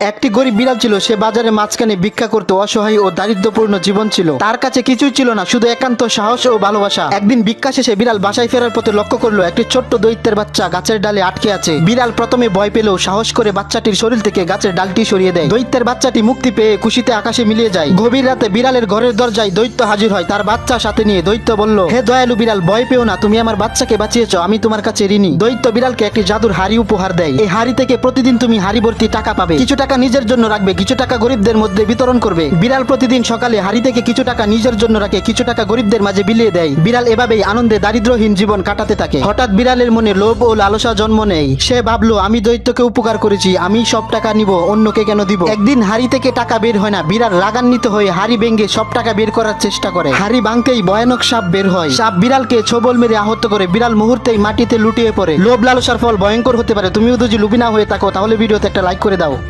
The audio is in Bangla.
একটি গরিব বিড়াল ছিল, সে বাজারে মাঝখানে ভিক্ষা করতে, অসহায় ও দারিদ্রপূর্ণ জীবন ছিল। তার কাছে কিছুই ছিল না, শুধু একান্ত সাহস ও ভালোবাসা। একদিন ভিক্ষা শেষে বিড়াল বাসায় ফেরার পথে লক্ষ্য করল, একটি ছোট্ট দৈত্যের বাচ্চা গাছের ডালে আটকে আছে। বিড়াল প্রথমে ভয় পেলেও সাহস করে বাচ্চাটির শরীর থেকে গাছের ডালটি সরিয়ে দেয়। দৈত্যের বাচ্চাটি মুক্তি পেয়ে খুশিতে আকাশে মিলিয়ে যায়। গভীর রাতে বিড়ালের ঘরের দরজায় দৈত্য হাজির হয়। তার বাচ্চা সাথে নিয়ে দৈত্য বলল, হে দয়ালু বিড়াল, ভয় পেও না, তুমি আমার বাচ্চাকে বাঁচিয়েছ, আমি তোমার কাছে ঋণী। দৈত্য বিড়ালকে একটি জাদুর হাড়ি উপহার দেয়। এই হাড়ি থেকে প্রতিদিন তুমি হাড়ি ভর্তি টাকা পাবে। কিছু টাকা নিজের জন্য রাখবে, কিছু টাকা গরিবদের মধ্যে বিতরণ করবে। বিড়াল প্রতিদিন সকালে হাড়ি থেকে কিছু টাকা নিজের জন্য রাখে, কিছু টাকা গরিবদের মাঝে বিলিয়ে দেয়। বিড়াল এভাবেই আনন্দে দারিদ্রহীন জীবন কাটাতে থাকে। হঠাৎ বিড়ালের মনে লোভ ও লালসা জন্ম নেয়। সে ভাবলো, আমি দৈত্যকে উপকার করেছি, আমি সব টাকা নিব, অন্যকে কেন দিব? একদিন হাড়ি থেকে টাকা বের হয় না, বিড়াল রাগান্বিত হয়ে হাড়ি ভেঙে সব টাকা বের করার চেষ্টা করে। হাড়ি ভাঙতেই ভয়ানক সাপ বের হয়। সাপ বিড়ালকে ছবল মেরে আহত করে, বিড়াল মুহূর্তেই মাটিতে লুটিয়ে পড়ে। লোভ লালসার ফল ভয়ঙ্কর হতে পারে। তুমিও যদি লুবি না হয়ে থাকো, তাহলে ভিডিওতে একটা লাইক করে দাও।